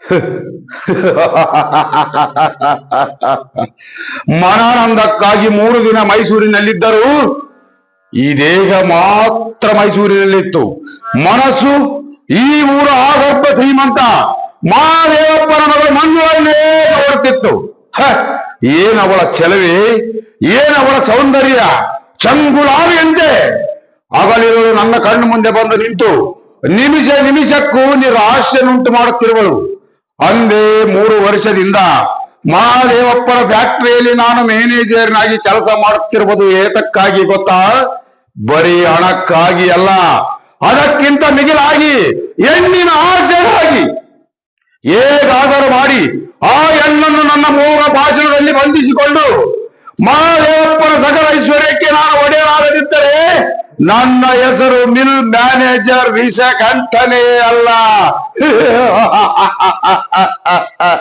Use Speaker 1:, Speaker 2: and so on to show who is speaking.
Speaker 1: ಮನಾನಂದಕ್ಕಾಗಿ ಮೂರು ದಿನ ಮೈಸೂರಿನಲ್ಲಿದ್ದರು ಈ ದೇಹ ಮಾತ್ರ ಮೈಸೂರಿನಲ್ಲಿತ್ತು. ಮನಸ್ಸು ಈ ಊರ ಆಗರ್ಭ ಶ್ರೀಮಂತ ಮಹಾದೇವಪ್ಪನ ಮಗಳು ಮಂಜುಳನ್ನೇ ಹೊರಟಿತ್ತು ಏನವಳ ಚೆಲುವೆ ಏನವಳ ಸೌಂದರ್ಯ ಚಂಗುಲಾವಿಯಂತೆ ಹಗಲಿರುಳು ನನ್ನ ಕಣ್ಣು ಮುಂದೆ ಬಂದು ನಿಂತು ನಿಮಿಷ ನಿಮಿಷಕ್ಕೂ ನಿರಾಶೆನುಂಟು ಮಾಡುತ್ತಿರುವಳು. ಅಂದೇ ಮೂರು ವರ್ಷದಿಂದ ಮಹಾದೇವಪ್ಪನ ಫ್ಯಾಕ್ಟರಿಯಲ್ಲಿ ನಾನು ಮ್ಯಾನೇಜರ್ನಾಗಿ ಕೆಲಸ ಮಾಡುತ್ತಿರುವುದು ಏತಕ್ಕಾಗಿ ಗೊತ್ತಾ? ಬರೀ ಹಣಕ್ಕಾಗಿ ಅಲ್ಲ. ಅದಕ್ಕಿಂತ ಮಿಗಿಲಾಗಿ ಹೆಣ್ಣಿನ ಆಸೆಗಾಗಿ. ಹೇಗಾದರೂ ಮಾಡಿ ಆ ಹೆಣ್ಣನ್ನು ನನ್ನ ಮೂಲ ಭಾಷಣದಲ್ಲಿ ಬಂಧಿಸಿಕೊಂಡು ಮಹಾದೇವಪ್ಪನ ಸಕಲ ಐಶ್ವರ್ಯಕ್ಕೆ ನಾನು ಒಡೆಯಲಾಗದಿದ್ದರೆ ನನ್ನ ಹೆಸರು ಮಿಲ್ ಮ್ಯಾನೇಜರ್ ವಿಷಕಂಠನೇ ಅಲ್ಲ. ah, ah, ah, ah, ah.